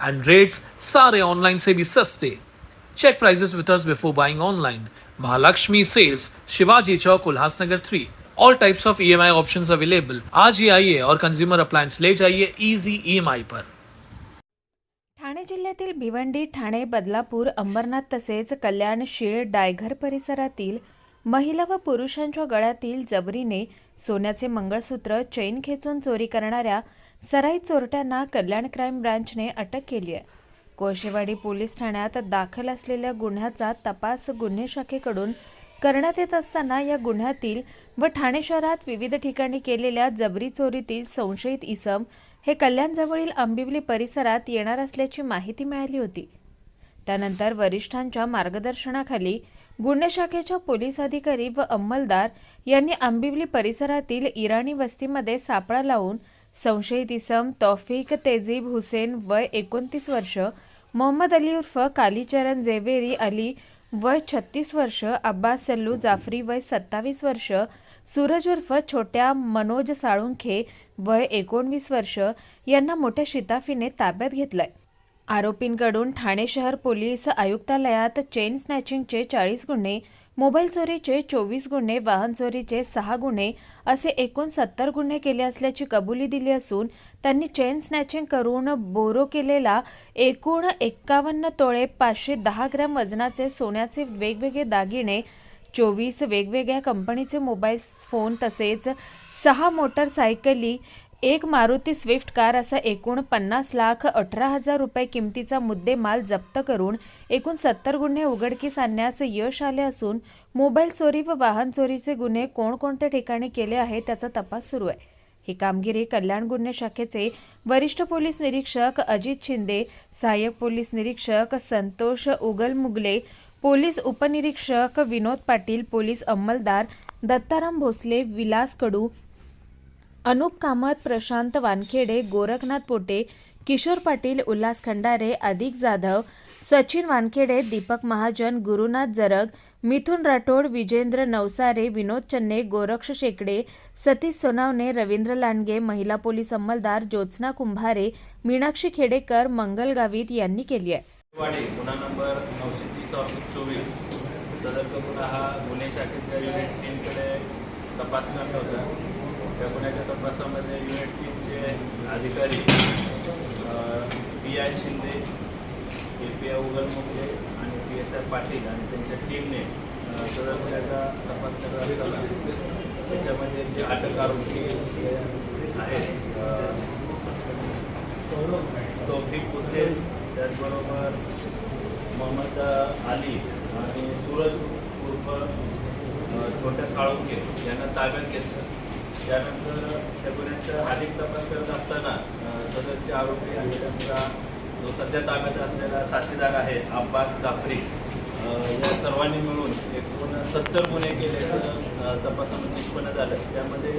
and rates सारे online से भी सस्ते check prices with us before buying online Mahalakshmi sales Shivaji Chowk Ulhasnagar three all types of E M EMI options available आज ही आइए और कंज्यूमर अप्लायंस ले जाइए इजी ईएमआई पर ठाणे जिल्ह्यातील भिवंडी ठाणे बदलापूर अंबरनाथ तसेच कल्याण शिळ डायघर परिसरातील महिला व पुरुषांच्या गळ्यातील जबरीने सोन्याचे मंगळसूत्र चैन खेचून चोरी करणाऱ्या सराई चोरट्यांना कल्याण क्राईम ब्रांचने अटक केली आहे. कोळशेवाडी पोलीस ठाण्यात दाखल असलेल्या गुन्ह्याचा तपास गुन्हे शाखेकडून करण्यात येत असताना या गुन्ह्यातील व ठाणे शहरात विविध ठिकाणी केलेल्या जबरी चोरीतील संशयित इसम हे कल्याणजवळील आंबिवली परिसरात येणार असल्याची माहिती मिळाली होती. त्यानंतर वरिष्ठांच्या मार्गदर्शनाखाली गुन्हे शाखेच्या पोलीस अधिकारी व अंमलदार यांनी आंबिवली परिसरातील इराणी वस्तीमध्ये सापळा लावून संशयित इसम तौफिक तेजीब हुसेन वय एकोणतीस वर्ष मोहम्मद अली उर्फ कालीचरण जेवेरी अली वय छत्तीस वर्ष अब्बास सल्लू जाफरी वय सत्तावीस वर्ष सूरज उर्फ छोट्या मनोज साळुंखे वय एकोणवीस वर्ष यांना मोठ्या शिताफीने ताब्यात घेतलंय. आरोपींकडून ठाणे शहर पोलीस आयुक्तालयात चेन स्नॅचिंगचे चाळीस गुन्हे मोबाईल चोरीचे चोवीस गुन्हे वाहन चोरीचे सहा गुन्हे असे एकूण सत्तर गुन्हे केले असल्याची कबुली दिली असून त्यांनी चेन स्नॅचिंग करून बोरो केलेला एकूण एक्कावन्न तोळे पाचशे दहा ग्रॅम वजनाचे सोन्याचे वेगवेगळे दागिने चोवीस वेगवेगळ्या कंपनीचे मोबाईल फोन तसेच सहा मोटरसायकली एक मारुती स्विफ्ट कार असा एकूण पन्नास लाख अठरा हजार रुपये किमतीचा मुद्देमाल जप्त करून एकूण सत्तर गुन्हे उघडकीस आणण्यास यश आले असून मोबाईल चोरी व वाहन चोरीचे गुन्हे कोणकोणत्या ठिकाणी केले आहेत त्याचा तपास सुरू आहे. ही कामगिरी कल्याण गुन्हे शाखेचे वरिष्ठ पोलीस निरीक्षक अजित शिंदे सहाय्यक पोलीस निरीक्षक संतोष उगलमुगले पोलीस उपनिरीक्षक विनोद पाटील पोलीस अंमलदार दत्ताराम भोसले विलास कडू अनुप कामत प्रशांत वानखेडे गोरखनाथ पोटे किशोर पाटील उल्हास खंडारे अधिक जाधव सचिन वानखेडे दीपक महाजन गुरुनाथ जरग मिथुन राठोड विजेंद्र नवसारे विनोद चन्ने गोरक्ष शेकडे सतीश सोनावणे रवींद्र लांडगे महिला पोलीस अंमलदार ज्योत्स्ना कुंभारे मीनाक्षी खेडेकर मंगल गावित यांनी केली आहे. गुन्हा नंबर नऊशे तीस ऑफिस चोवीस. गुन्हा हा गुन्हे शाखेच्या युनिट होता. त्या गुन्ह्याच्या तपासामध्ये युनिट टीमचे अधिकारी P I Shinde A P I Ugalmukhale आणि पी एस आय पाटील आणि त्यांच्या टीमने सदर गुन्ह्याचा तपास करत असताना त्याच्यामध्ये जे अटक आरोपी आहेत तौफिक हुसेन त्याचबरोबर मोहम्मद अली आणि सूरज उर्फ छोट्या साळुंके यांना ताब्यात घेतलं. त्यानंतर त्या गुन्ह्यांचा अधिक तपास करत असताना सदरचे आरोपी आणि त्यांचा जो सध्या ताब्यात असलेला साथीदार आहे अब्बास जाफरी या सर्वांनी मिळून एकूण सत्तर गुन्हे केल्याचं तपासामध्ये निष्पन्न झालं. त्यामध्ये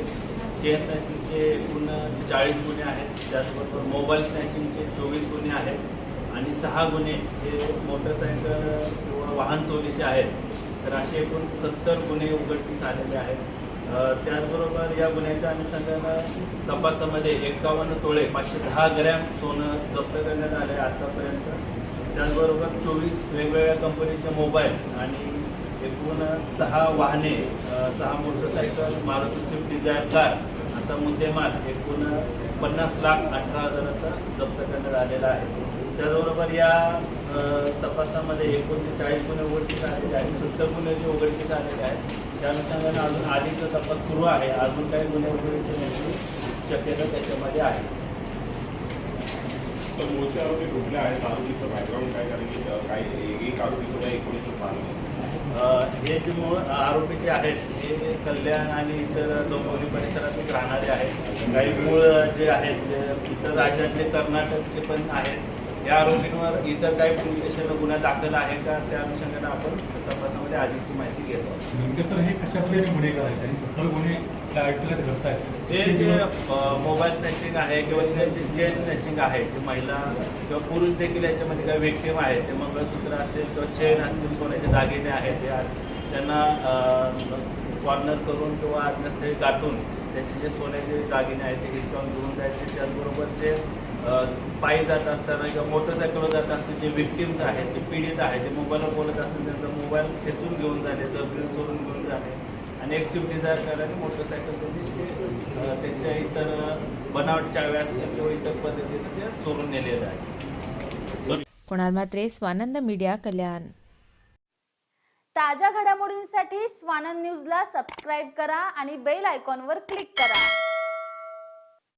चेन स्नॅकिंगचे एकूण चाळीस गुन्हे आहेत. त्याचबरोबर मोबाईल स्नॅकिंगचे चोवीस गुन्हे आहेत. आणि सहा गुन्हे हे मोटरसायकल किंवा वाहन चोरीचे आहेत. तर असे एकूण सत्तर गुन्हे उघडकीस आलेले आहेत. त्याचबरोबर या गुन्ह्याच्या अनुषंगानं तपासामध्ये एकावन्न तोळे पाचशे दहा ग्रॅम सोनं जप्त करण्यात आले आहे आत्तापर्यंत त्याचबरोबर चोवीस वेगवेगळ्या कंपनीचे मोबाईल आणि एकूण सहा वाहने सहा motorcycle Maruti Swift Dzire car असा मुद्देमाल एकूण पन्नास लाख अठरा हजाराचा जप्त करण्यात आलेला आहे. त्याचबरोबर या तपासामध्ये तपासामध्ये चाळीस गुन्हे उघडकीस आलेले आहेत सत्तर गुन्हे जे उघडकीस आलेले आहेत. त्या अनुषंगाने अजून आधीचा तपास सुरू आहे. अजून काही गुन्हे येण्याची शक्यता त्याच्यामध्ये आहे. तर मूळचे आरोपी कुठले आहेत? आरोपीचं बॅकग्राऊंड काय कारण की अ, काही एक- आरोपी सुद्धा एकोणीसशे अ, हे जे मूळ आरोपी जे आहेत हे कल्याण आणि इतर डोंबिवली परिसरातील राहणारे आहेत. काही मूळ जे आहेत इतर राज्यातले कर्नाटकचे पण आहेत. या आरोपींवर इतर काही पोलीस स्टेशनला गुन्हा दाखल आहे का? त्या अनुषंगाने आपण तपासामध्ये अधिकची माहिती घेतो. नेमके सर हे कशा पद्धतीने गुन्हे करायचे? आणि सत्तर गुन्हे जे जे मोबाईल स्नॅचिंग आहे किंवा स्नॅचिंग जे स्नॅचिंग आहे ते महिला किंवा पुरुष देखील याच्यामध्ये काही व्यक्तिम आहेत ते मंगळसूत्र असेल किंवा चेन असतील सोन्याचे दागिने आहेत त्यांना कॉर्नर करून किंवा आज्ञास्थळी गाठून त्यांचे जे सोन्याचे दागिने आहेत ते हिसकावून घेऊन जायचे. त्याचबरोबर जे पायी जात असताना किंवा मोटरसायकलवर जात असताना जे विक्टिम्स आहेत जे पीडित आहेत जे मोबाईलवर बोलत असतील त्यांचा मोबाईल खेचून घेऊन जाणे जबरीन चोरून घेऊन जाणे आणि एक स्विफ्ट डिझायर करायला मोटरसायकल त्यांची त्यांच्या इतर बनावट चाव्या असतील किंवा इतर पद्धतीने ते चोरून नेलेलं आहे कुणाल म्हात्रे स्वानंद मीडिया कल्याण. ताज्या घडामोडींसाठी स्वानंद न्यूजला सबस्क्राईब करा आणि बेल आयकॉनवर क्लिक करा.